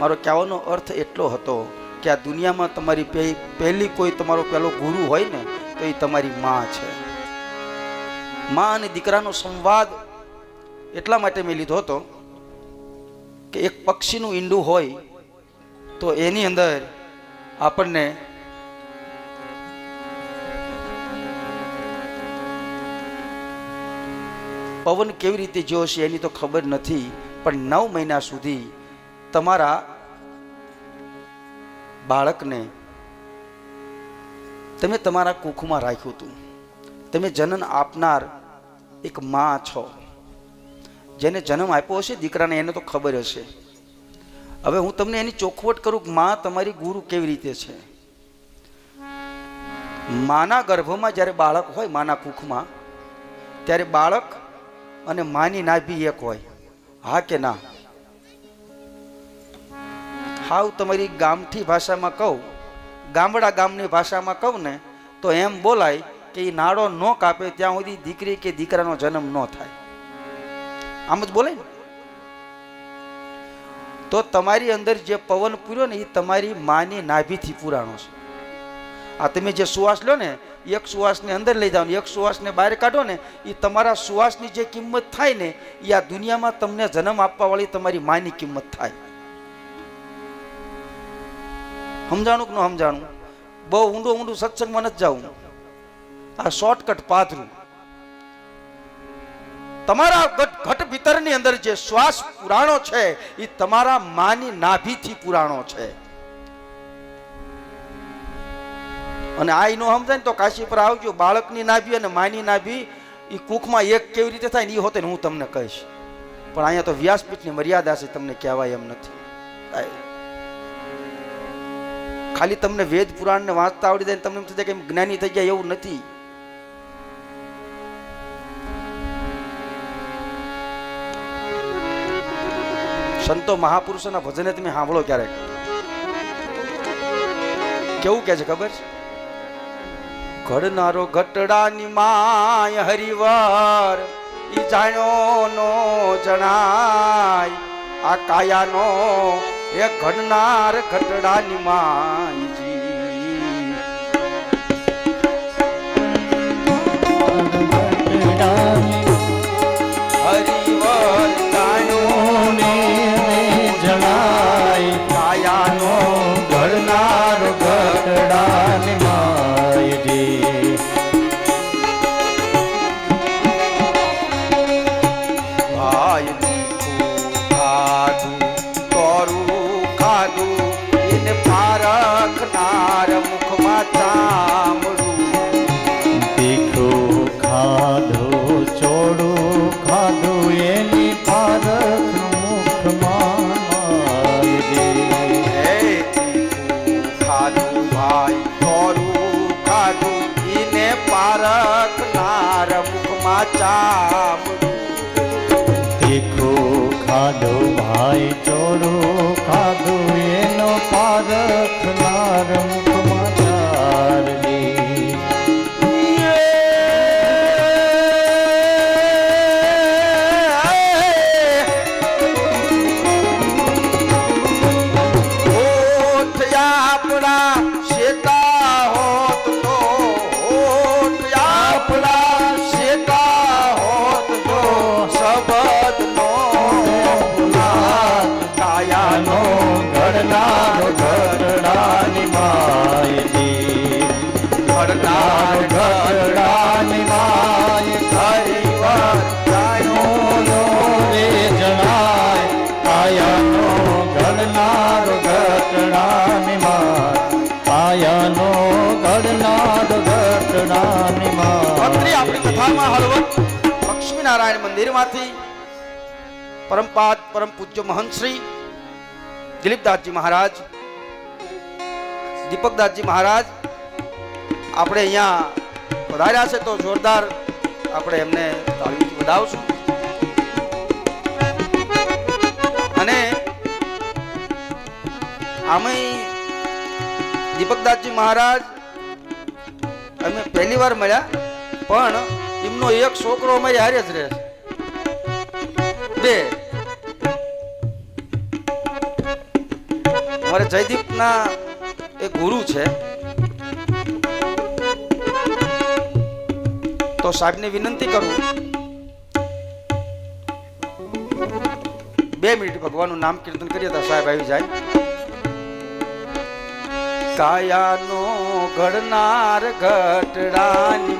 મારો કહેવાનો અર્થ એટલો હતો કે આ દુનિયામાં તમારી પહેલી કોઈ તમારો પહેલો ગુરુ હોય ને, તો એ તમારી માં છે. માં અને દીકરાનો સંવાદ એટલા માટે મેં લીધો હતો કે એક પક્ષીનું ઈંડું હોય, તો એની અંદર આપણને પવન કેવી રીતે જોશે એની તો ખબર નથી, પણ નવ મહિના સુધી તમારા બાળકને તમે તમારા કુખમાં રાખ્યું હતું. તમે જન્મ આપનાર એક માં છો. જેને જન્મ આપ્યો હશે દીકરાને એને તો ખબર હશે. હવે હું તમને એની ચોખવટ કરું કે માં તમારી ગુરુ કેવી રીતે છે? માના ગર્ભમાં જ્યારે બાળક હોય માના કુખમાં, ત્યારે બાળક અને માની નાભી એક હોય. હા કે ના? હાવ તમારી ગામઠી ભાષામાં કહું, ગામડા ગામની ભાષામાં કહું ને, તો એમ બોલાય કે એ નાડો ન કાપે ત્યાં સુધી દીકરી કે દીકરાનો જન્મ ન થાય. આમ જ બોલે ને. તો તમારી અંદર જે પવન પૂર્યો ને એ તમારી માની નાભીથી પુરાણો છે. આ તમે જે સુવાસ લો ને, એક સુવાસને અંદર લઈ જાઓ ને, એક સુવાસને બહાર કાઢો ને એ તમારા સુવાસની જે કિંમત થાય ને એ આ દુનિયામાં તમને જન્મ આપવાવાળી તમારી માની કિંમત થાય. સમજાણું કે ન સમજાણું? બહુ ઊંડું ઊંડું સત્સંગમાં નથી જવું આ શોર્ટકટ પાથરું. તમારા ઘટ ભીતરની અંદર જે શ્વાસ પુરાણો છે, એ તમારા માની નાભીથી પુરાણો છે. અને આ એનો સમજાય ને તો કાશી પર આવજો, બાળકની નાભી અને માની નાભી એ કુખમાં એક કેવી રીતે થાય ને એ હોતે ને હું તમને કહીશ. પણ અહીંયા તો વ્યાસપીઠની મર્યાદા છે, તમને કહેવાય એમ નથી. ખાલી તમને વેદ પુરાણને વાંચતા આવડી જાય તમને એમ થઈ જાય કે જ્ઞાની થઈ ગયા એવું નથી. સંતો મહાપુરુષોના ભજને તમે સાંભળો ક્યારેક. કેવું કે છે ખબર? છે ઘડનારો ઘટડાની માય હરિવાર, ઈ જાણ્યો નો જણાય, આ કાયાનો એ ઘડનાર ઘટડાની માયજી મુખમાં ચામડું તીખો ખાધો ચોડો ખાધો એની પારખ મુખમાં મારજે. હે તીખું ખાધું ભાઈ તોરું લક્ષ્મીનારાયણ મંદિરમાંથી પરમપાદ પરમ પૂજ્ય મહંત શ્રી દિલીપદાસજી મહારાજ, દીપકદાસજી મહારાજ આપણે અહીંયા પધાર્યા છે તો જોરદાર આપણે એમને તાળીઓથી વધાવશું. અને આમેય દીપકદાસજી મહારાજ અમે પહેલી વાર મળ્યા, પણ એમનો એક છોકરો અમારી હારે જ રહે છે. બે. અમારે જયદીપના એક ગુરુ છે. તો સાહેબને વિનંતી કરું. બે મિનિટ ભગવાનનું નામ કીર્તન કરીએ તો સાહેબ આવી જાય. કાયાનો ઘડનાર ઘટડાની